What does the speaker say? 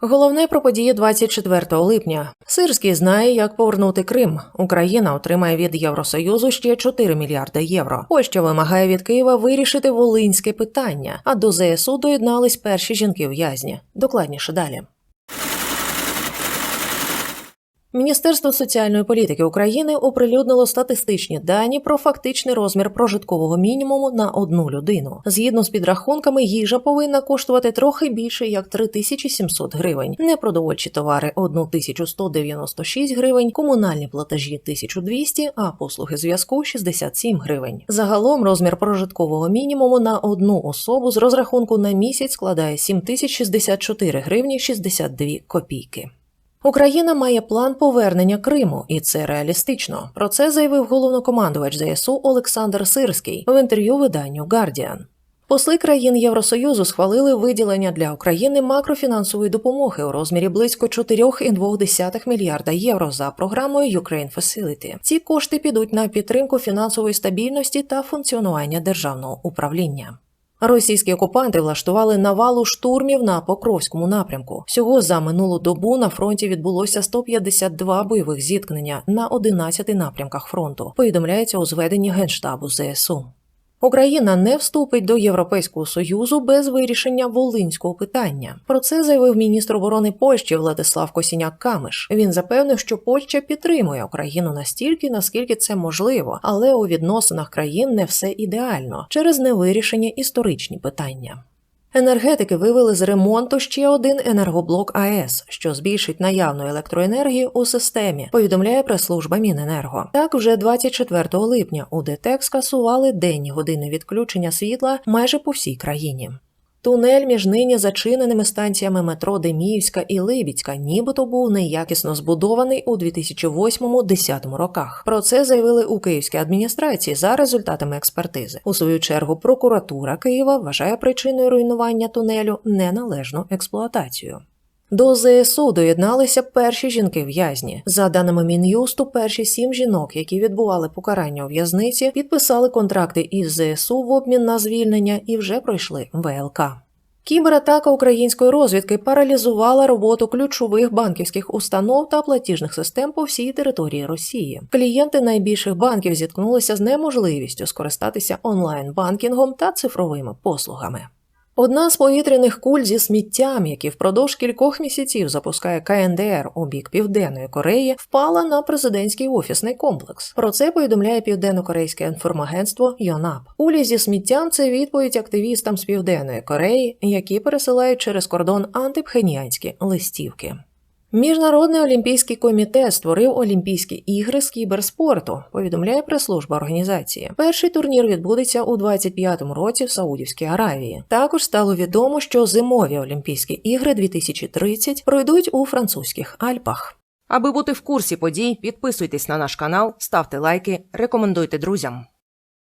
Головне про події 24 липня. Сирський знає, як повернути Крим. Україна отримає від Євросоюзу ще 4 мільярди євро. Польща вимагає від Києва вирішити волинське питання. А до ЗСУ доєднались перші жінки в'язні. Докладніше далі. Міністерство соціальної політики України оприлюднило статистичні дані про фактичний розмір прожиткового мінімуму на одну людину. Згідно з підрахунками, їжа повинна коштувати трохи більше як 3700 гривень, непродовольчі товари 1196 гривень, комунальні платежі 1200, а послуги зв'язку 67 гривень. Загалом розмір прожиткового мінімуму на одну особу з розрахунку на місяць складає 7064 гривні 62 копійки. Україна має план повернення Криму, і це реалістично. Про це заявив головнокомандувач ЗСУ Олександр Сирський в інтерв'ю виданню Guardian. Посли країн Євросоюзу схвалили виділення для України макрофінансової допомоги у розмірі близько 4,2 мільярда євро за програмою Ukraine Facility. Ці кошти підуть на підтримку фінансової стабільності та функціонування державного управління. Російські окупанти влаштували навалу штурмів на Покровському напрямку. Всього за минулу добу на фронті відбулося 152 бойових зіткнення на 11 напрямках фронту. Повідомляється у зведенні генштабу ЗСУ. Україна не вступить до Європейського союзу без вирішення волинського питання. Про це заявив міністр оборони Польщі Владислав Косіняк Камиш. Він запевнив, що Польща підтримує Україну настільки, наскільки це можливо, але у відносинах країн не все ідеально через невирішення історичні питання. Енергетики вивели з ремонту ще один енергоблок АЕС, що збільшить наявну електроенергію у системі. Повідомляє прес-служба Міненерго. Так, вже 24 липня у ДТЕК скасували денні години відключення світла майже по всій країні. Тунель між нині зачиненими станціями метро Деміївська і Либіцька, нібито був неякісно збудований у 2008-2010 роках. Про це заявили у Київській адміністрації за результатами експертизи. У свою чергу прокуратура Києва вважає причиною руйнування тунелю неналежну експлуатацію. До ЗСУ доєдналися перші жінки в'язні. За даними мін'юсту, перші сім жінок, які відбували покарання у в'язниці, підписали контракти із ЗСУ в обмін на звільнення і вже пройшли ВЛК. Кібератака української розвідки паралізувала роботу ключових банківських установ та платіжних систем по всій території Росії. Клієнти найбільших банків зіткнулися з неможливістю скористатися онлайн-банкінгом та цифровими послугами. Одна з повітряних куль зі сміттям, які впродовж кількох місяців запускає КНДР у бік Південної Кореї, впала на президентський офісний комплекс. Про це повідомляє південно-корейське інформагентство ЙОНАП. Кулі зі сміттям це відповідь активістам з Південної Кореї, які пересилають через кордон антипхеніанські листівки. Міжнародний олімпійський комітет створив Олімпійські ігри з кіберспорту. Повідомляє прес-служба організації. Перший турнір відбудеться у 25-му році в Саудівській Аравії. Також стало відомо, що зимові Олімпійські ігри 2030 пройдуть у французьких Альпах. Аби бути в курсі подій, підписуйтесь на наш канал, ставте лайки, рекомендуйте друзям.